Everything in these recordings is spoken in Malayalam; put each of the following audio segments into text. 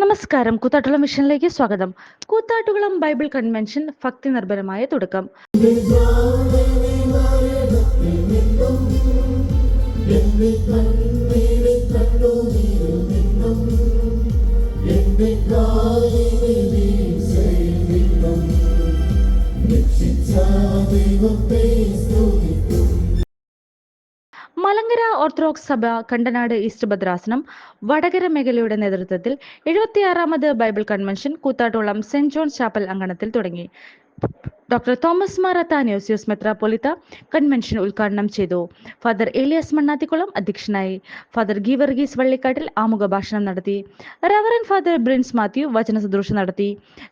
നമസ്കാരം. കൂത്താട്ടുളം മിഷനിലേക്ക് സ്വാഗതം. കൂത്താട്ടുകുളം ബൈബിൾ കൺവെൻഷൻ ഭക്തി നിർഭരമായ തുടക്കം. മലങ്കര ഓർത്തഡോക്സ് സഭ കണ്ടനാട് ഈസ്റ്റ് ഭദ്രാസനം വടകര മേഖലയുടെ നേതൃത്വത്തിൽ എഴുപത്തിയാറാമത് Bible convention Koothattukulam saint John chapel അങ്കണത്തിൽ തുടങ്ങി. ഡോക്ടർ തോമസ് മാർ യൂസ് മെത്രാപ്പൊലിത്ത കൺവെൻഷൻ ഉദ്ഘാടനം ചെയ്തു. ഫാദർ ഏലിയാസ് മണ്ണാത്തിക്കുളം അധ്യക്ഷനായി. ഫാദർ ഗീവർഗീസ് വള്ളിക്കാട്ടിൽ ആമുഖ ഭാഷണം നടത്തി. റവറൻ ഫാദർ ബ്രിൻസ് മാത്യു വചന സദൃശ നടത്തി.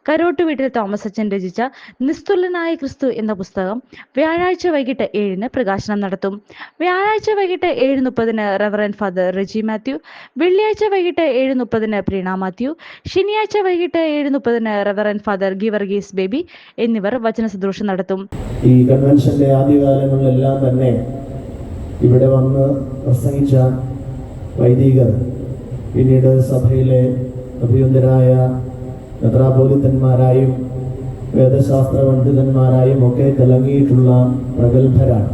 കരോട്ട് വീട്ടിൽ തോമസ് അച്ഛൻ രചിച്ച നിസ്തുലനായ ക്രിസ്തു എന്ന പുസ്തകം വ്യാഴാഴ്ച വൈകിട്ട് ഏഴിന് പ്രകാശനം നടത്തും. വ്യാഴാഴ്ച വൈകിട്ട് ഏഴ് മുപ്പതിന് റവറൻ ഫാദർ റെജി മാത്യു വെള്ളിയാഴ്ച വൈകിട്ട് ഏഴ് മുപ്പതിന് പ്രീണ മാത്യു ശനിയാഴ്ച വൈകിട്ട് ഏഴ് മുപ്പതിന് റവറൻ ഫാദർ ഗീവർഗീസ് ബേബി എന്നിവർ വചന ശുശ്രൂഷ നടത്തും. ഈ കൺവെൻഷന്റെ ആദ്യകാലങ്ങളിലെല്ലാം തന്നെ ഇവിടെ വന്ന് പ്രസംഗിച്ച വൈദികർ പിന്നീട് സഭയിലെ അഭിയന്തരായ മെത്രാപോലിത്തന്മാരായും വേദശാസ്ത്ര പണ്ഡിതന്മാരായും ഒക്കെ തിളങ്ങിയിട്ടുള്ള പ്രഗത്ഭരാണ്.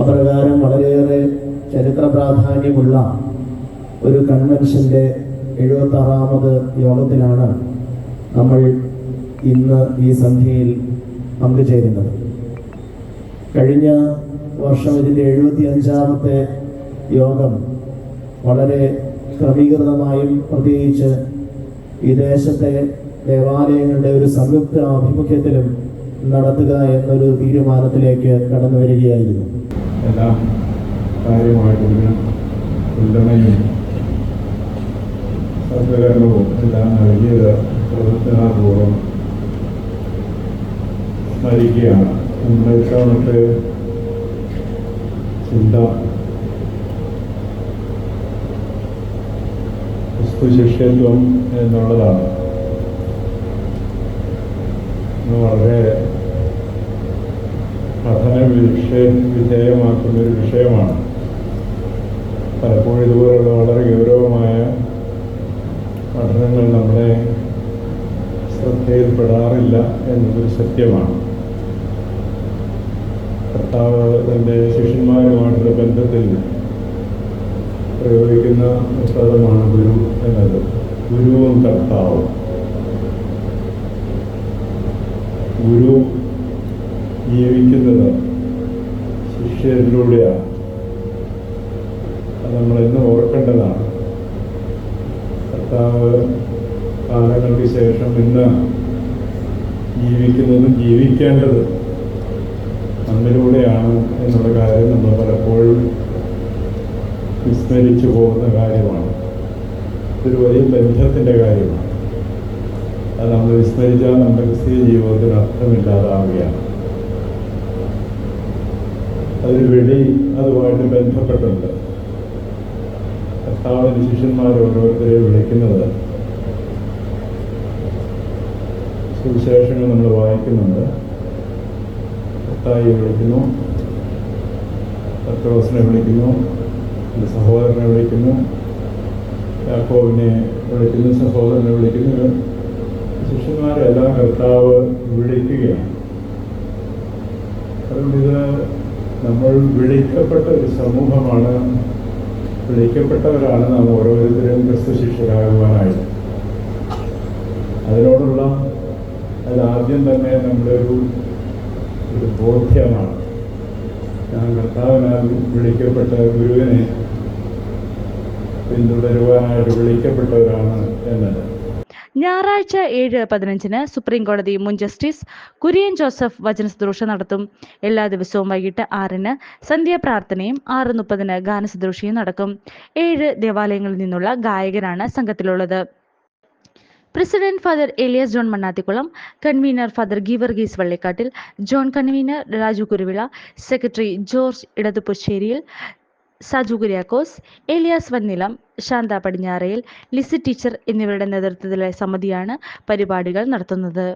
അപ്രകാരം വളരെയേറെ ചരിത്ര പ്രാധാന്യമുള്ള ഒരു കൺവെൻഷന്റെ എഴുപത്തി ആറാമത് യോഗത്തിലാണ് നമ്മൾ ഇന്ന് ഈ സന്ധ്യയിൽ പങ്കുചേരുന്നത് കഴിഞ്ഞ വർഷം ഇതിന്റെ എഴുപത്തി അഞ്ചാമത്തെ യോഗം വളരെ ക്രമീകൃതമായും പ്രത്യേകിച്ച് ഈ ദേശത്തെ ദേവാലയങ്ങളുടെ ഒരു സംയുക്ത ആഭിമുഖ്യത്തിലും നടത്തുക എന്നൊരു തീരുമാനത്തിലേക്ക് കടന്നു വരികയായിരുന്നു. എല്ലാം കാര്യമായിട്ടുള്ള പിന്തുണയും സഹകരണവും എല്ലാം നൽകിയത് പ്രവർത്തനാപൂർവം സ്മരിക്കുകയാണ് നമ്മുടെ ഇത്തവണത്തെ ചിന്ത ക്രിസ്തുശിഷ്യത്വം എന്നുള്ളതാണ്. വളരെ പഠന വിഷയ വിധേയമാക്കുന്ന ഒരു വിഷയമാണ്. പലപ്പോഴും ഇതുപോലുള്ള വളരെ ഗൗരവമായ പഠനങ്ങൾ നമ്മളെ ശ്രദ്ധയിൽപ്പെടാറില്ല എന്നതൊരു സത്യമാണ്. കർത്താവ് തന്റെ ശിഷ്യന്മാരുമായിട്ടുള്ള ബന്ധത്തിൽ പ്രയോഗിക്കുന്ന പുസ്തകമാണ് ഗുരു എന്നത്. ഗുരുവും കർത്താവും. ഗുരു ജീവിക്കുന്നത് ശിഷ്യരിലൂടെയാണ്. അത് എന്നും ഓർക്കേണ്ടതാണ്. കർത്താവ് കാലങ്ങൾക്ക് ശേഷം ഇന്ന് ജീവിക്കുന്നതും ജീവിക്കേണ്ടത് നമ്മിലൂടെയാണ് എന്നുള്ള കാര്യം നമ്മൾ പലപ്പോഴും വിസ്മരിച്ചു പോകുന്ന കാര്യമാണ്. ഇതൊരു വലിയ ബന്ധത്തിന്റെ കാര്യമാണ്. അത് നമ്മൾ വിസ്മരിച്ചാൽ നമ്മുടെ ക്രിസ്തീയ ജീവിതത്തിന് അർത്ഥമില്ലാതാവുകയാണ്. അതിന് വെടി അതുമായിട്ട് ബന്ധപ്പെട്ടുണ്ട്. കർത്താവിന്റെ ശിഷ്യന്മാർ ഓരോരുത്തരെ വിളിക്കുന്നത്. സുവിശേഷങ്ങൾ നമ്മൾ വായിക്കുന്നുണ്ട്. കർത്തായി വിളിക്കുന്നു. പത്രോസിനെ വിളിക്കുന്നു. എന്റെ സഹോദരനെ വിളിക്കുന്നു. യാക്കോവിനെ വിളിക്കുന്നു. സഹോദരനെ വിളിക്കുന്നു. ശിഷ്യന്മാരെല്ലാം കർത്താവ് വിളിക്കുകയാണ്. അതുകൊണ്ട് ഇത് നമ്മൾ വിളിക്കപ്പെട്ട ഒരു സമൂഹമാണ്. വിളിക്കപ്പെട്ടവരാണ് നാം ഓരോരുത്തരും ക്രിസ്തു ശിഷ്യരാകുവാനായിട്ട്. അതിനോടുള്ള അതിലാദ്യം തന്നെ നമ്മുടെ ഒരു ഒരു ബോധ്യമാണ്. ഞാൻ കർത്താവിനാൽ വിളിക്കപ്പെട്ട ഗുരുവിനെ പിന്തുടരുവാനായിട്ട് വിളിക്കപ്പെട്ടവരാണ് എന്നത്. ഞായറാഴ്ച ഏഴ് പതിനഞ്ചിന് സുപ്രീം കോടതി മുൻ ജസ്റ്റിസ് കുര്യൻ ജോസഫ് വചന ശുശ്രൂഷ നടത്തും. എല്ലാ ദിവസവും വൈകിട്ട് ആറിന് സന്ധ്യാപ്രാർത്ഥനയും ആറ് മുപ്പതിന് ഗാനശുശ്രൂഷയും നടക്കും. ഏഴ് ദേവാലയങ്ങളിൽ നിന്നുള്ള ഗായകരാണ് സംഘത്തിലുള്ളത്. President father Elias John Mannathikulam convener father Geevarghese Vallikkattil John convener Raju Kuruvila secretary George Edathupusseriyil Saju Kuriakose Elias Vannilam Shantha Padinjarayil Lissy teacher എന്നിവരുടെ നേതൃത്വത്തിലെ സമിതിയാണ് പരിപാടികൾ നടത്തുന്നത്.